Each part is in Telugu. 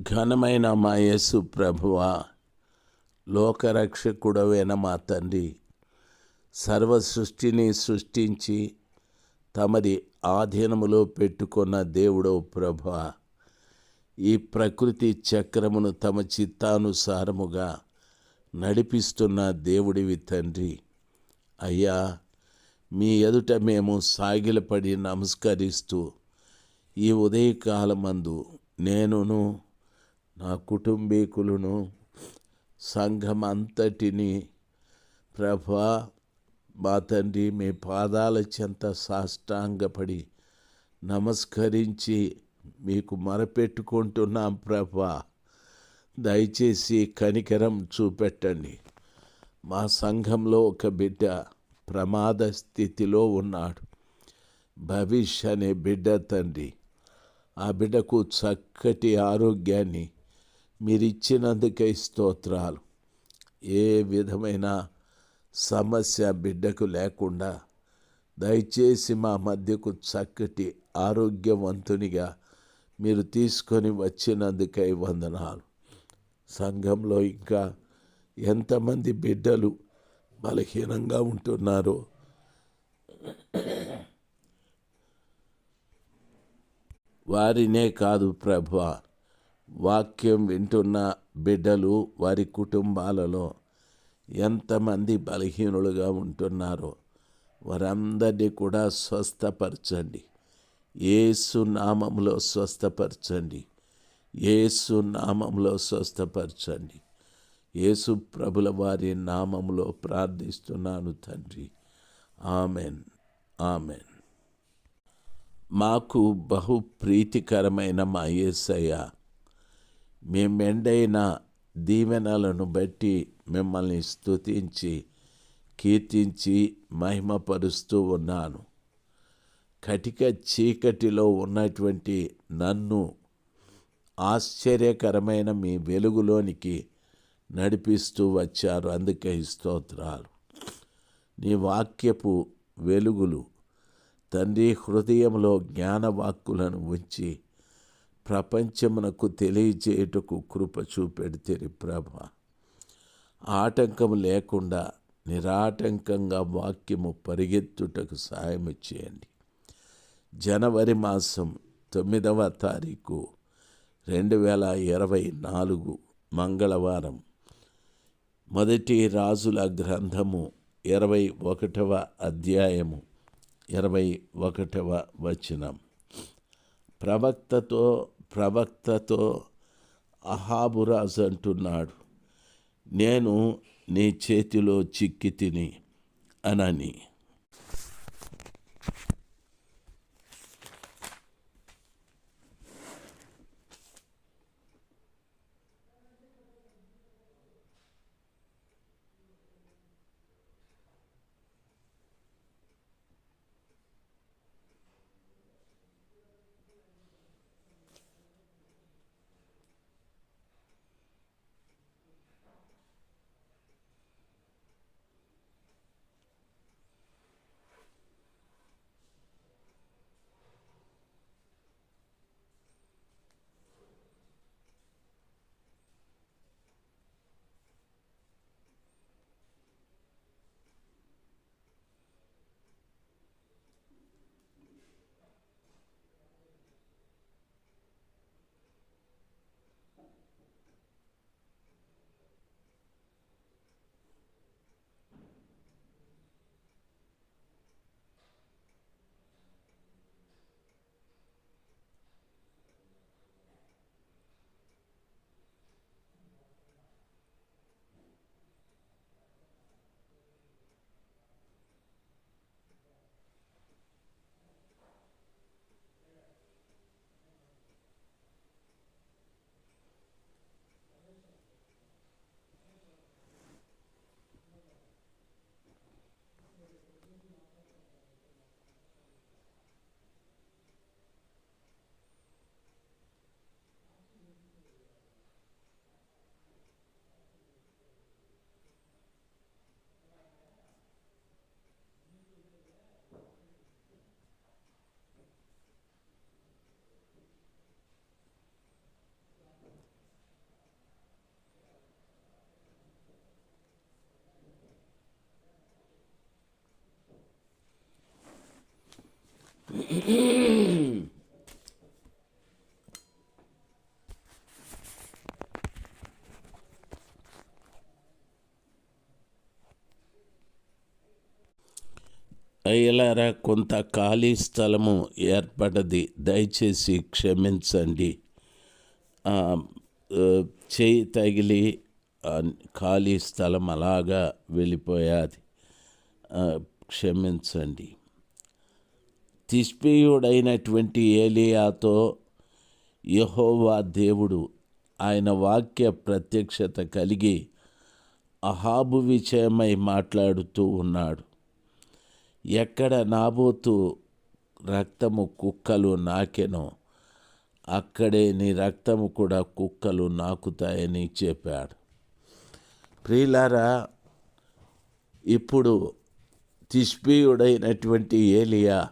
ఘనమైన మా యేసు ప్రభువ లోకరక్షకుడవైన మా తండ్రి సర్వ సృష్టిని సృష్టించి తమది ఆధీనములో పెట్టుకున్న దేవుడో ప్రభ ఈ ప్రకృతి చక్రమును తమ చిత్తానుసారముగా నడిపిస్తున్న దేవుడివి తండ్రి. అయ్యా మీ ఎదుట మేము సాగిలపడి నమస్కరిస్తూ ఈ ఉదయకాలమందు నేనును నా కుటుంబీకులను సంఘం అంతటిని ప్రభా మా తండ్రి మీ పాదాల చెంత సాష్టాంగపడి నమస్కరించి మీకు మరపెట్టుకుంటున్నాం ప్రభా. దయచేసి కనికరం చూపెట్టండి. మా సంఘంలో ఒక బిడ్డ ప్రమాద స్థితిలో ఉన్నాడు. భవిష్ అనే బిడ్డ తండ్రి. ఆ బిడ్డకు చక్కటి ఆరోగ్యాన్ని మీరిచ్చినందుకై స్తోత్రాలు. ఏ విధమైన సమస్య బిడ్డకు లేకుండా దయచేసి మా మధ్యకు చక్కటి ఆరోగ్యవంతునిగా మీరు తీసుకొని వచ్చినందుకై వందనాలు. సంఘంలో ఇంకా ఎంతమంది బిడ్డలు బలహీనంగా ఉంటున్నారో వారినే కాదు ప్రభా వాక్యం వింటున్న బిడ్డలు వారి కుటుంబాలలో ఎంతమంది బలహీనులుగా ఉంటున్నారో వారందరినీ కూడా స్వస్థపరచండి. ఏసు నామంలో స్వస్థపరచండి. ఏసు నామంలో స్వస్థపరచండి. యేసు ప్రభుల వారి నామంలో ప్రార్థిస్తున్నాను తండ్రి. ఆమెన్. ఆమెన్. మాకు బహు ప్రీతికరమైన మా ఏసయ్య మీ మెండైన దీవెనలను బట్టి మిమ్మల్ని స్తుతించి కీర్తించి మహిమపరుస్తూ ఉన్నాను. కటిక చీకటిలో ఉన్నటువంటి నన్ను ఆశ్చర్యకరమైన మీ వెలుగులోనికి నడిపిస్తూ వచ్చారు. అందుకే స్తోత్రాలు. నీ వాక్యపు వెలుగులు తండ్రి హృదయంలో జ్ఞానవాక్కులను ఉంచి ప్రపంచమునకు తెలియజేయుటకు కృప చూపెడితే ప్రభ. ఆటంకం లేకుండా నిరాటంకంగా వాక్యము పరిగెత్తుటకు సాయం చేయండి. జనవరి మాసం తొమ్మిదవ తారీఖు రెండు వేల ఇరవై నాలుగు మంగళవారం. మొదటి రాజుల గ్రంథము ఇరవై ఒకటవ అధ్యాయము ఇరవై ఒకటవ వచనం. ప్రవక్తతో ప్రవక్తతో అహాబురాజ్ అంటున్నాడు నేను నీ చేతిలో చిక్కి తిని అనని. అయ్యలారా కొంత ఖాళీ స్థలము ఏర్పడది. దయచేసి క్షమించండి. చేయి తగిలి ఖాళీ స్థలం అలాగా వెళ్ళిపోయాది. క్షమించండి. తిష్పీయుడైనటువంటి ఏలియాతో యహోవా దేవుడు ఆయన వాక్య ప్రత్యక్షత కలిగి అహాబు విషయమై మాట్లాడుతూ ఉన్నాడు. ఎక్కడ నాబోతు రక్తము కుక్కలు నాకెనో అక్కడే నీ రక్తము కూడా కుక్కలు నాకుతాయని చెప్పాడు. ప్రియులారా ఇప్పుడు తిష్పీయుడైనటువంటి ఏలియా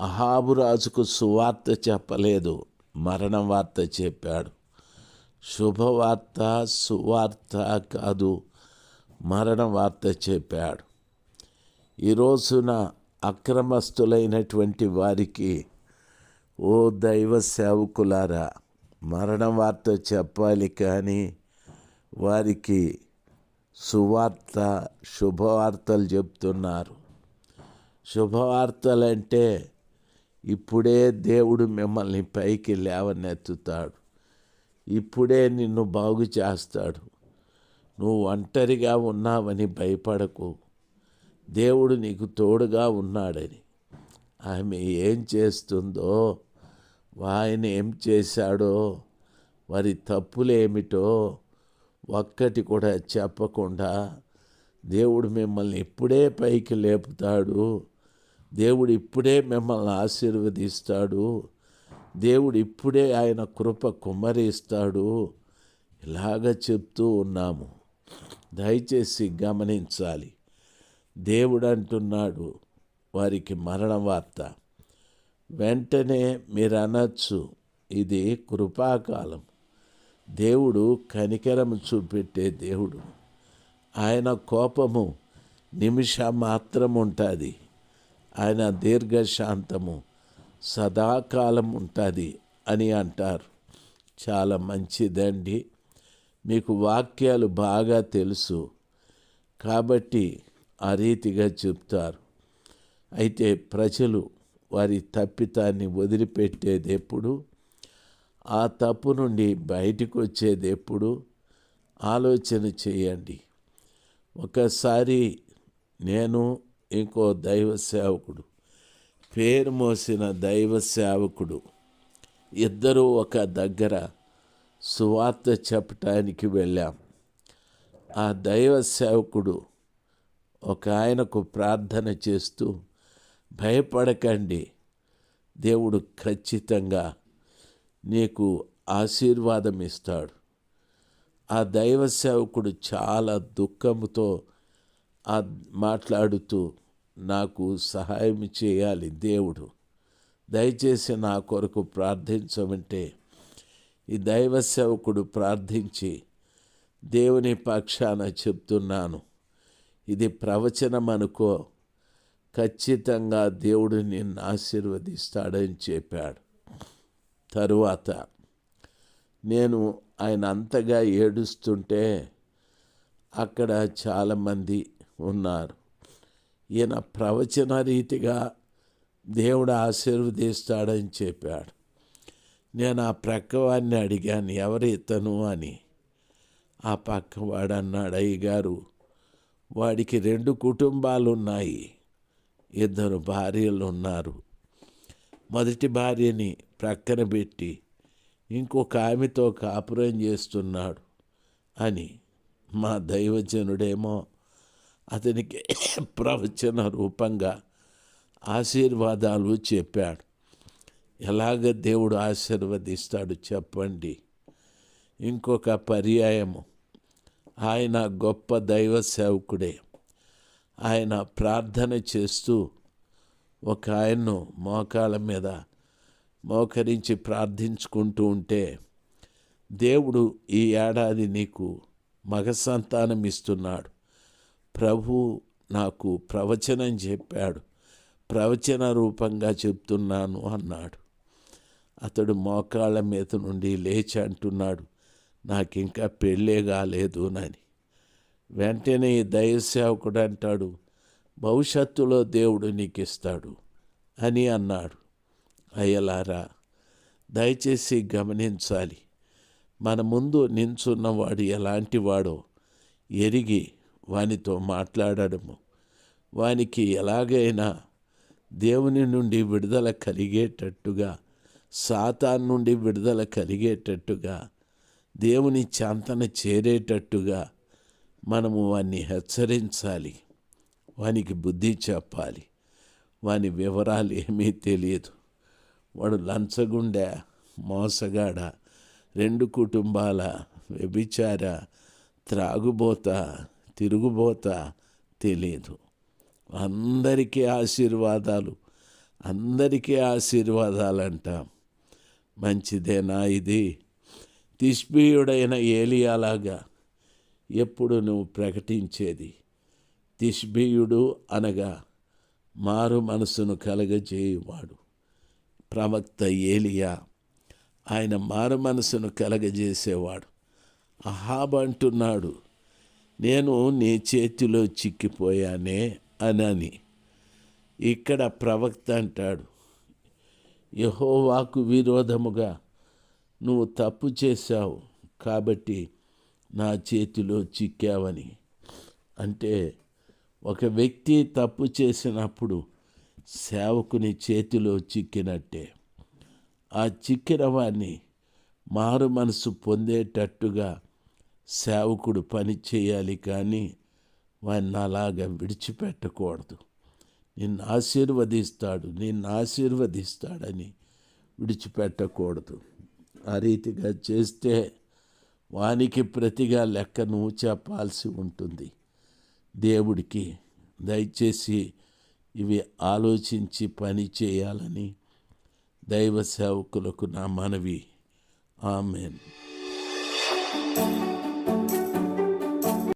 అహాబు రాజుకు సువార్త చెప్పలేదు మరణ వార్త చెప్పాడు. శుభవార్త సువార్త కాదు మరణ వార్త చెప్పాడు. ఈ రోజున అక్రమస్తులైనటువంటి వారికి ఓ దైవ సేవకులారా మరణ వార్త చెప్పాలి కానీ వారికి సువార్త శుభవార్తలు చెప్తున్నారు. శుభవార్తలంటే ఇప్పుడే దేవుడు మిమ్మల్ని పైకి లేవనెత్తుతాడు. ఇప్పుడే నిన్ను బాగు చేస్తాడు. నువ్వు ఒంటరిగా ఉన్నావని భయపడకు. దేవుడు నీకు తోడుగా ఉన్నాడని. ఆమె ఏం చేస్తుందో ఆయన ఏం చేశాడో వారి తప్పులేమిటో ఒక్కటి కూడా చెప్పకుండా దేవుడు మిమ్మల్ని ఇప్పుడే పైకి లేపుతాడు. దేవుడు ఇప్పుడే మిమ్మల్ని ఆశీర్వదిస్తాడు. దేవుడు ఇప్పుడే ఆయన కృప కుమ్మరిస్తాడు. ఇలాగ చెప్తూ ఉన్నాము. దయచేసి గమనించాలి. దేవుడు అంటున్నాడు వారికి మరణ వార్త. వెంటనే మీరు అనొచ్చు ఇది కృపాకాలం. దేవుడు కనికరం చూపెట్టే దేవుడు. ఆయన కోపము నిమిషం మాత్రం ఉంటుంది ఆయన దీర్ఘశాంతము సదాకాలం ఉంటుంది అని అంటారు. చాలా మంచిదండి. మీకు వాక్యాలు బాగా తెలుసు కాబట్టి ఆ రీతిగా చెప్తారు. అయితే ప్రజలు వారి తప్పితాన్ని వదిలిపెట్టేది ఎప్పుడు ఆ తప్పు నుండి బయటకు వచ్చేది ఎప్పుడు ఆలోచన చేయండి. ఒకసారి నేను ఇంకో దైవ సేవకుడు. పేరు మోసిన దైవ సేవకుడు. ఇద్దరూ ఒక దగ్గర సువార్త చెప్పటానికి వెళ్ళాం. ఆ దైవ సేవకుడు ఒక ఆయనకు ప్రార్థన చేస్తూ భయపడకండి. దేవుడు ఖచ్చితంగా నీకు ఆశీర్వాదం ఇస్తాడు. ఆ దైవ సేవకుడు చాలా దుఃఖంతో ఆ మాట్లాడుతూ నాకు సహాయం చేయాలి దేవుడు. దయచేసి నా కొరకు ప్రార్థించమంటే ఈ దైవ సేవకుడు ప్రార్థించి దేవుని పక్షాన చెప్తున్నాను. ఇది ప్రవచనం అనుకో ఖచ్చితంగా దేవుడు నిన్ను ఆశీర్వదిస్తాడని చెప్పాడు. తరువాత నేను ఆయన అంతగా ఏడుస్తుంటే అక్కడ చాలామంది ఉన్నారు. ఈయన ప్రవచన రీతిగా దేవుడు ఆశీర్వదిస్తాడని చెప్పాడు. నేను ఆ ప్రక్కవాడిని అడిగాను ఎవరు ఇతను? అని. ఆ పక్కవాడు అన్నాడు అయ్యగారు వాడికి రెండు కుటుంబాలు ఉన్నాయి ఇద్దరు భార్యలు ఉన్నారు మొదటి భార్యని ప్రక్కన పెట్టి ఇంకొక ఆమెతో కాపురం చేస్తున్నాడు అని. మా దైవజనుడేమో అతనికి ప్రవచన రూపంగా ఆశీర్వాదాలు చెప్పాడు. ఎలాగ దేవుడు ఆశీర్వదిస్తాడు చెప్పండి. ఇంకొక పర్యాయము. ఆయన గొప్ప దైవ సేవకుడే. ఆయన ప్రార్థన చేస్తూ ఒక ఆయన్ను మోకాల మీద మోకరించి ప్రార్థించుకుంటూ ఉంటే దేవుడు ఈ ఏడాది నీకు మగ సంతానం ఇస్తున్నాడు. ప్రభు నాకు ప్రవచనం చెప్పాడు. ప్రవచన రూపంగా చెప్తున్నాను అన్నాడు. అతడు మోకాళ్ళ మీద నుండి లేచి అంటున్నాడు నాకు ఇంకా పెళ్ళే కాలేదు అని వెంటనే దయసేవకుడు అంటాడు భవిష్యత్తులో దేవుడు నీకు ఇస్తాడు అని అన్నాడు. అయ్యలారా దయచేసి గమనించాలి. మన ముందు నించున్నవాడు ఎలాంటి వాడో ఎరిగి వానితో మాట్లాడడము. వానికి ఎలాగైనా దేవుని నుండి విడుదల కలిగేటట్టుగా సాతాన్ నుండి విడుదల కలిగేటట్టుగా దేవుని చాంతన చేరేటట్టుగా మనము వాన్ని హెచ్చరించాలి. వానికి బుద్ధి చెప్పాలి. వాని వివరాలు ఏమీ తెలియదు. వాడు లంచగుండె మోసగాడ రెండు కుటుంబాల వ్యభిచార త్రాగుబోత తిరుగుబోత తెలియదు అందరికీ ఆశీర్వాదాలు అందరికీ ఆశీర్వాదాలు అంటాం మంచిదేనా ఇది? తిష్బీయుడైన ఏలియాలాగా ఎప్పుడు నువ్వు ప్రకటించేది? తిష్బీయుడు అనగా మారు మనసును కలగజేయువాడు. ప్రవక్త ఏలియా ఆయన మారు మనసును కలగజేసేవాడు. అహాబ్ అంటున్నాడు నేను నీ చేతిలో చిక్కిపోయానే అనని. ఇక్కడ ప్రవక్త అంటాడు యహోవాకు విరోధముగా నువ్వు తప్పు చేశావు కాబట్టి నా చేతిలో చిక్కావని. అంటే ఒక వ్యక్తి తప్పు చేసినప్పుడు సేవకుని చేతిలో చిక్కినట్టే. ఆ చిక్కిన వాణ్ణి మారు మనసు పొందేటట్టుగా సేవకుడు పని చేయాలి కానీ వాడిని అలాగా విడిచిపెట్టకూడదు. నిన్ను ఆశీర్వదిస్తాడు నిన్ను ఆశీర్వదిస్తాడని విడిచిపెట్టకూడదు. ఆ రీతిగా చేస్తే వానికి ప్రతిగా లెక్కను చెప్పాల్సి ఉంటుంది. దేవుడికి దయచేసి ఇవి ఆలోచించి పని చేయాలని దైవ సేవకులకు నా మనవి. ఆమెన్.